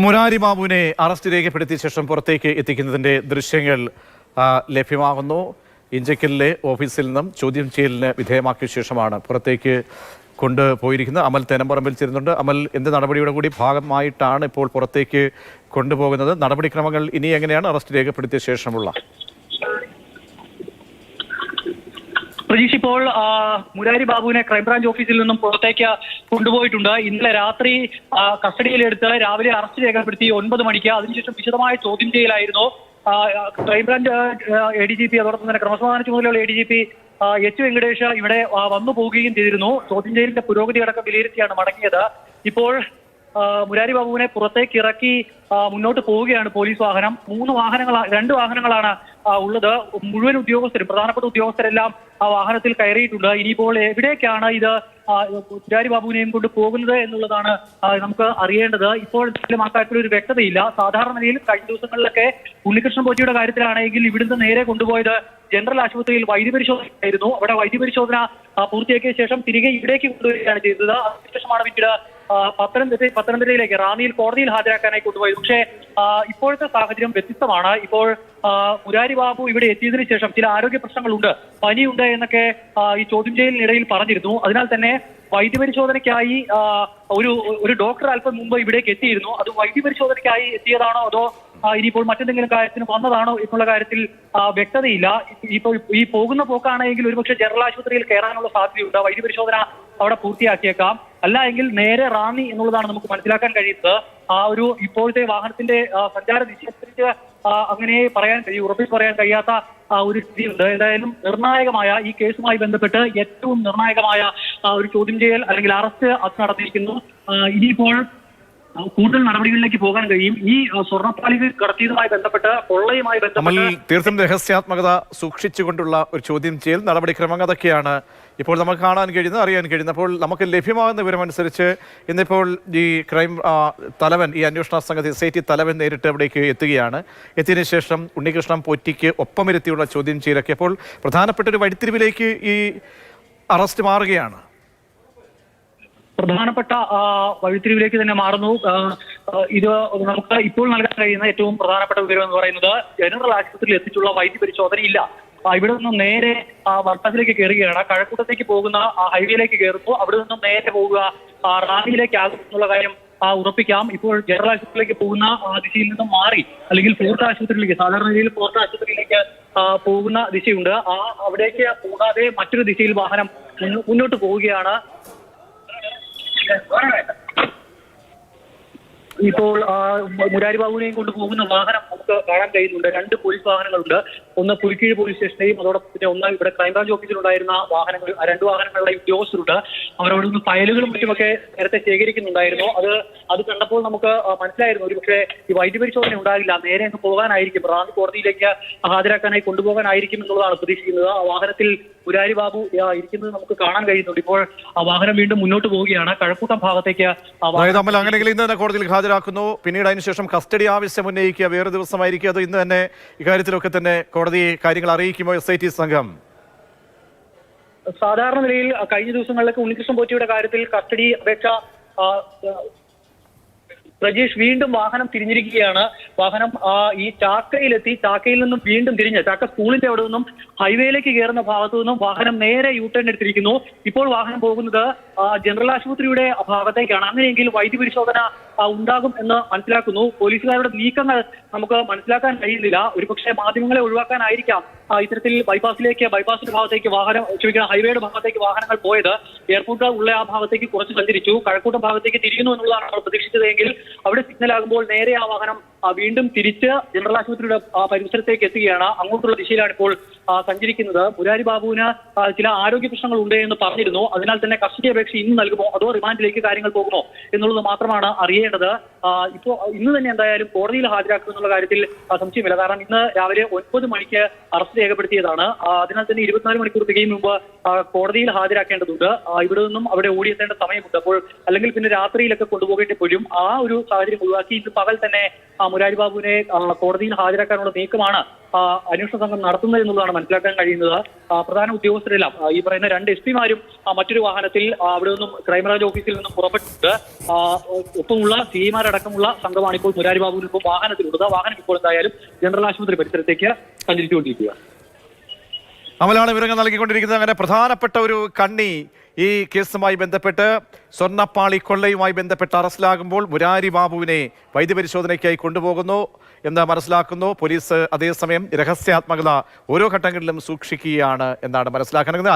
മുരാരി ബാബുവിനെ അറസ്റ്റ് രേഖപ്പെടുത്തിയ ശേഷം പുറത്തേക്ക് എത്തിക്കുന്നതിന്റെ ദൃശ്യങ്ങൾ ലഭ്യമാകുന്നു. ഇഞ്ചക്കലിലെ ഓഫീസിൽ നിന്നും ചോദ്യം ചെയ്യലിന് വിധേയമാക്കിയ ശേഷമാണ് പുറത്തേക്ക് കൊണ്ടുപോയിരിക്കുന്നത്. അമൽ തേനമ്പറമ്പിൽ ചേരുന്നുണ്ട്. അമൽ എന്ത് നടപടിയുടെ കൂടി ഭാഗമായിട്ടാണ് ഇപ്പോൾ പുറത്തേക്ക് കൊണ്ടുപോകുന്നത്? നടപടിക്രമങ്ങൾ ഇനി എങ്ങനെയാണ് അറസ്റ്റ് രേഖപ്പെടുത്തിയ ശേഷമുള്ള? പ്രതീഷ് ഇപ്പോൾ മുരാരി ബാബുവിനെ ക്രൈംബ്രാഞ്ച് ഓഫീസിൽ നിന്നും പുറത്തേക്ക് കൊണ്ടുപോയിട്ടുണ്ട്. ഇന്നലെ രാത്രി കസ്റ്റഡിയിലെടുത്ത് രാവിലെ അറസ്റ്റ് രേഖപ്പെടുത്തി ഒൻപത് മണിക്ക് അതിനുശേഷം വിശദമായ ചോദ്യം ചെയ്യലായിരുന്നു. Crime branch A D G P അതോടൊപ്പം തന്നെ ക്രമസമാധാന ചുമതലയുള്ള A D G P H Venkatesh ഇവിടെ വന്നു പോവുകയും ചെയ്തിരുന്നു. ചോദ്യം ചെയ്യലിന്റെ പുരോഗതി അടക്കം വിലയിരുത്തിയാണ് മടങ്ങിയത്. ഇപ്പോൾ മുരാരി ബാബുവിനെ പുറത്തേക്ക് ഇറക്കി മുന്നോട്ട് പോവുകയാണ് പോലീസ് വാഹനം. മൂന്ന് വാഹനങ്ങൾ രണ്ട് വാഹനങ്ങളാണ് ഉള്ളത്. മുഴുവൻ ഉദ്യോഗസ്ഥരും പ്രധാനപ്പെട്ട ഉദ്യോഗസ്ഥരെല്ലാം ആ വാഹനത്തിൽ കയറിയിട്ടുണ്ട്. ഇനിയിപ്പോൾ എവിടേക്കാണ് ഇത് മുരാരി ബാബുവിനെയും കൊണ്ട് പോകുന്നത് എന്നുള്ളതാണ് നമുക്ക് അറിയേണ്ടത്. ഇപ്പോൾ ആ കാര്യത്തിൽ ഒരു വ്യക്തതയില്ല. സാധാരണ നിലയിൽ കഴിഞ്ഞ ദിവസങ്ങളിലൊക്കെ ഉണ്ണികൃഷ്ണൻ പോറ്റിയുടെ കാര്യത്തിലാണെങ്കിൽ ഇവിടുന്ന് നേരെ കൊണ്ടുപോയത് ജനറൽ ആശുപത്രിയിൽ വൈദ്യപരിശോധനയായിരുന്നു. അവിടെ വൈദ്യപരിശോധന പൂർത്തിയാക്കിയ ശേഷം തിരികെ ഇവിടേക്ക് കൊണ്ടുവരികയാണ് ചെയ്തത്. അതിനുശേഷമാണ് പിന്നീട് പത്തനംതിട്ട പത്തനംതിട്ടയിലേക്ക് റാന്നിയിൽ കോടതിയിൽ ഹാജരാക്കാനായി കൊണ്ടുപോയത്. പക്ഷേ ഇപ്പോഴത്തെ സാഹചര്യം വ്യത്യസ്തമാണ്. ഇപ്പോൾ മുരാരി ബാബു ഇവിടെ എത്തിയതിനു ശേഷം ചില ആരോഗ്യ പ്രശ്നങ്ങളുണ്ട്. പനിയുണ്ട് എന്നൊക്കെ ഈ ചോദ്യം ചെയ്യലിനിടയിൽ പറഞ്ഞിരുന്നു. അതിനാൽ തന്നെ വൈദ്യപരിശോധനയ്ക്കായി ഒരു ഒരു ഡോക്ടർ അല്പം മുമ്പ് ഇവിടേക്ക് എത്തിയിരുന്നു. അത് വൈദ്യപരിശോധനയ്ക്കായി എത്തിയതാണോ അതോ ഇനിയിപ്പോൾ മറ്റെന്തെങ്കിലും കാര്യത്തിന് വന്നതാണോ എന്നുള്ള കാര്യത്തിൽ വ്യക്തതയില്ല. ഇപ്പോൾ ഈ പോകുന്ന പോക്കാണെങ്കിൽ ഒരുപക്ഷെ ജനറൽ ആശുപത്രിയിൽ കയറാനുള്ള സാധ്യതയുണ്ട്. വൈദ്യപരിശോധന അവിടെ പൂർത്തിയാക്കിയേക്കാം. അല്ല എങ്കിൽ നേരെ റാന്നി എന്നുള്ളതാണ് നമുക്ക് മനസ്സിലാക്കാൻ കഴിയുന്നത്. ആ ഒരു ഇപ്പോഴത്തെ വാഹനത്തിന്റെ സഞ്ചാര ദിശയനുസരിച്ച് അങ്ങനെ പറയാൻ കഴിയും ഉറപ്പിച്ച് പറയാൻ കഴിയാത്ത ഒരു സ്ഥിതിയുണ്ട്. എന്തായാലും നിർണായകമായ ഈ കേസുമായി ബന്ധപ്പെട്ട് ഏറ്റവും നിർണായകമായ ഒരു ചോദ്യം ചെയ്യൽ അല്ലെങ്കിൽ അറസ്റ്റ് അത് നടന്നിരിക്കുന്നു ഇനിയിപ്പോൾ കൂടുതൽ നടപടികളിലേക്ക് പോകാൻ കഴിയും. ഈ ആ, സ്വർണപ്പാളികൾ കടത്തിയതുമായി ബന്ധപ്പെട്ട് കൊള്ളയുമായി ബന്ധപ്പെട്ട് തീർത്തും രഹസ്യാത്മകത സൂക്ഷിച്ചുകൊണ്ടുള്ള ഒരു ചോദ്യം ചെയ്യൽ നടപടിക്രമങ്ങൾ അതൊക്കെയാണ് ഇപ്പോൾ നമുക്ക് കാണാൻ കഴിയുന്നത് അറിയാൻ കഴിയുന്നത്. അപ്പോൾ നമുക്ക് ലഭ്യമാകുന്ന വിവരമനുസരിച്ച് ഇന്നിപ്പോൾ ഈ ക്രൈം തലവൻ ഈ അന്വേഷണ സംഘത്തിൽ എസ് ഐ ടി തലവൻ നേരിട്ട് അവിടേക്ക് എത്തുകയാണ്. എത്തിയതിനു ശേഷം ഉണ്ണികൃഷ്ണൻ പൊറ്റിക്ക് ഒപ്പമിരുത്തിയുള്ള ചോദ്യം ചെയ്യലൊക്കെ അപ്പോൾ പ്രധാനപ്പെട്ട ഒരു വഴിത്തിരിവിലേക്ക് ഈ അറസ്റ്റ് മാറുകയാണ്. പ്രധാനപ്പെട്ട വഴിത്തിരിവിലേക്ക് തന്നെ മാറുന്നു. ഇത് നമുക്ക് ഇപ്പോൾ നൽകാൻ കഴിയുന്ന ഏറ്റവും പ്രധാനപ്പെട്ട വിവരം എന്ന് പറയുന്നത് ജനറൽ ആശുപത്രിയിൽ എത്തിച്ചുള്ള വൈദ്യ പരിശോധനയില്ല. ഇവിടെ നിന്നും നേരെ വർത്തത്തിലേക്ക് കയറുകയാണ് കഴക്കൂട്ടത്തേക്ക് പോകുന്ന ഹൈവേയിലേക്ക് കയറുന്നു അവിടെ നിന്നും നേരെ പോവുക ആ, ആകുന്നുള്ള കാര്യം ഉറപ്പിക്കാം. ഇപ്പോൾ ജനറൽ ആശുപത്രിയിലേക്ക് പോകുന്ന ദിശയിൽ നിന്നും മാറി അല്ലെങ്കിൽ ഫോർട്ട് ആശുപത്രിയിലേക്ക് സാധാരണ രീതിയിൽ ഫോർട്ട് ആശുപത്രിയിലേക്ക് പോകുന്ന ദിശയുണ്ട്. ആ അവിടേക്ക് പോകാതെ മറ്റൊരു ദിശയിൽ വാഹനം മുന്നോട്ട് പോവുകയാണ്. ഇപ്പോൾ മുരാരി ബാബുവിനെയും കൊണ്ട് പോകുന്ന വാഹനം നമുക്ക് കാണാൻ കഴിയുന്നുണ്ട്. രണ്ട് പോലീസ് വാഹനങ്ങളുണ്ട്. ഒന്ന് പുലിക്കീഴ് പോലീസ് സ്റ്റേഷനെയും അതോടൊപ്പം തന്നെ ഒന്ന് ഇവിടെ ക്രൈംബ്രാഞ്ച് ഓഫീസിലുണ്ടായിരുന്ന വാഹനങ്ങൾ ആ രണ്ട് വാഹനങ്ങളുടെ ഉദ്യോഗസ്ഥരുണ്ട്. അവരവിടെ നിന്ന് ഫയലുകളും മറ്റുമൊക്കെ നേരത്തെ ശേഖരിക്കുന്നുണ്ടായിരുന്നു. അത് അത് കണ്ടപ്പോൾ നമുക്ക് മനസ്സിലായിരുന്നു. ഒരു പക്ഷേ ഈ വൈദ്യപരിശോധന ഉണ്ടാകില്ല. നേരെ അങ്ങ് പോകാനായിരിക്കും. റാന്നി കോടതിയിലേക്ക് ഹാജരാക്കാനായി കൊണ്ടുപോകാനായിരിക്കും എന്നുള്ളതാണ് പ്രതീക്ഷിക്കുന്നത്. ആ വാഹനത്തിൽ പുരാരി ബാബു ഇരിക്കുന്നത് നമുക്ക് കാണാൻ കഴിയുന്നുണ്ട്. ഇപ്പോൾ ആ വാഹനം വീണ്ടും മുന്നോട്ട് പോവുകയാണ്. കഴക്കൂട്ടം ഭാഗത്തേക്ക് അങ്ങനെയെങ്കിൽ ഇന്ന് കോടതിയിൽ ഹാജരാക്കുന്നു. പിന്നീട് അതിനുശേഷം കസ്റ്റഡി ആവശ്യം ഉന്നയിക്കുക. വേറെ ദിവസമായിരിക്കും. അത് ഇന്ന് തന്നെ ഇക്കാര്യത്തിലൊക്കെ തന്നെ കോടതി കാര്യങ്ങൾ അറിയിക്കുമോ എസ് ഐ ടി സംഘം? സാധാരണ നിലയിൽ കഴിഞ്ഞ ദിവസങ്ങളിലൊക്കെ ഉണ്ണികൃഷ്ണൻ പോറ്റിയുടെ കാര്യത്തിൽ കസ്റ്റഡി അപേക്ഷ പ്രജീഷ് വീണ്ടും വാഹനം തിരിഞ്ഞിരിക്കുകയാണ്. വാഹനം ഈ ചാക്കയിലെത്തി. ചാക്കയിൽ നിന്നും വീണ്ടും തിരിഞ്ഞ്. ചാക്ക സ്കൂളിന്റെ അവിടെ നിന്നും ഹൈവേയിലേക്ക് കയറുന്ന ഭാഗത്തു നിന്നും വാഹനം നേരെ യൂ ടേൺ എടുത്തിരിക്കുന്നു. ഇപ്പോൾ വാഹനം പോകുന്നത് ജനറൽ ആശുപത്രിയുടെ ഭാഗത്തേക്കാണ്. അങ്ങനെയെങ്കിൽ വൈദ്യ പരിശോധന ഉണ്ടാകും എന്ന് മനസ്സിലാക്കുന്നു. പോലീസുകാരുടെ നീക്കങ്ങൾ നമുക്ക് മനസ്സിലാക്കാൻ കഴിയുന്നില്ല. ഒരുപക്ഷെ മാധ്യമങ്ങളെ ഒഴിവാക്കാനായിരിക്കാം. ഇത്തരത്തിൽ ബൈപ്പാസിലേക്ക് ബൈപ്പാസിന്റെ ഭാഗത്തേക്ക് വാഹനം ക്ഷമിക്കണം ഹൈവേയുടെ ഭാഗത്തേക്ക് വാഹനങ്ങൾ പോയത് എയർപോർട്ട് ഉള്ള ആ ഭാഗത്തേക്ക് കുറച്ച് സഞ്ചരിച്ചു. കഴക്കൂട്ടം ഭാഗത്തേക്ക് തിരിയുന്നു എന്നുള്ളതാണ് നമ്മൾ പ്രതീക്ഷിച്ചതെങ്കിൽ അവിടെ സിഗ്നൽ ആകുമ്പോൾ നേരെ ആ വാഹനം വീണ്ടും തിരിച്ച് ജനറൽ ആശുപത്രിയുടെ പരിസരത്തേക്ക് എത്തുകയാണ്. അങ്ങോട്ടുള്ള ദിശയിലാണ് ഇപ്പോൾ സഞ്ചരിക്കുന്നത്. മുരാരി ബാബുവിന് ചില ആരോഗ്യ പ്രശ്നങ്ങൾ ഉണ്ട് എന്ന് പറഞ്ഞിരുന്നു. അതിനാൽ തന്നെ കസ്റ്റഡി അപേക്ഷ ഇന്ന് നൽകുമോ അതോ റിമാൻഡിലേക്ക് കാര്യങ്ങൾ പോകുമോ എന്നുള്ളത് മാത്രമാണ് അറിയേണ്ടത്. ഇപ്പോ ഇന്ന് തന്നെ എന്തായാലും കോടതിയിൽ ഹാജരാക്കുക എന്നുള്ള കാര്യത്തിൽ സംശയമില്ല. കാരണം ഇന്ന് രാവിലെ ഒൻപത് മണിക്ക് അറസ്റ്റ് രേഖപ്പെടുത്തിയതാണ്. അതിനാൽ തന്നെ ഇരുപത്തിനാല് മണിക്കൂർ തികയും മുമ്പ് കോടതിയിൽ ഹാജരാക്കേണ്ടതുണ്ട്. ഇവിടെ നിന്നും അവിടെ ഓടിയെത്തേണ്ട സമയമുണ്ട്. അപ്പോൾ അല്ലെങ്കിൽ പിന്നെ രാത്രിയിലൊക്കെ കൊണ്ടുപോകേണ്ടി പോലും ആ ഒരു സാഹചര്യം ഒഴിവാക്കി ഇന്ന് പകൽ തന്നെ മുരാരി ബാബുവിനെ കോടതിയിൽ ഹാജരാക്കാനുള്ള നീക്കമാണ് അന്വേഷണ സംഘം നടത്തുന്നത് എന്നുള്ളതാണ് മനസ്സിലാക്കാൻ കഴിയുന്നത്. പ്രധാന ഉദ്യോഗസ്ഥരെല്ലാം ഈ പറയുന്ന രണ്ട് എസ് പിമാരും മറ്റൊരു വാഹനത്തിൽ അവിടെ നിന്നും ക്രൈംബ്രാഞ്ച് ഓഫീസിൽ നിന്നും പുറപ്പെട്ടിട്ട് ഒപ്പമുള്ള സി ഇമാരടക്കമുള്ള സംഘമാണ് ഇപ്പോൾ മുരാരി ബാബുവിന് ഇപ്പോൾ വാഹനത്തിലുള്ളത്. വാഹനം ഇപ്പോൾ എന്തായാലും ജനറൽ ആശുപത്രി പരിസരത്തേക്ക് സഞ്ചരിച്ചുകൊണ്ടിരിക്കുക. അമലാണ് വിവരങ്ങൾ നൽകിക്കൊണ്ടിരിക്കുന്നത്. അങ്ങനെ പ്രധാനപ്പെട്ട ഒരു കണ്ണി ഈ കേസുമായി ബന്ധപ്പെട്ട് സ്വർണപ്പാളി കൊള്ളയുമായി ബന്ധപ്പെട്ട് അറസ്റ്റിലാകുമ്പോൾ മുരാരി ബാബുവിനെ വൈദ്യപരിശോധനയ്ക്കായി കൊണ്ടുപോകുന്നു. എന്ന് മനസ്സിലാക്കുന്നു. പോലീസ് അതേസമയം രഹസ്യാത്മകത ഓരോ ഘട്ടങ്ങളിലും സൂക്ഷിക്കുകയാണ് എന്നാണ് മനസ്സിലാക്കുന്നത്.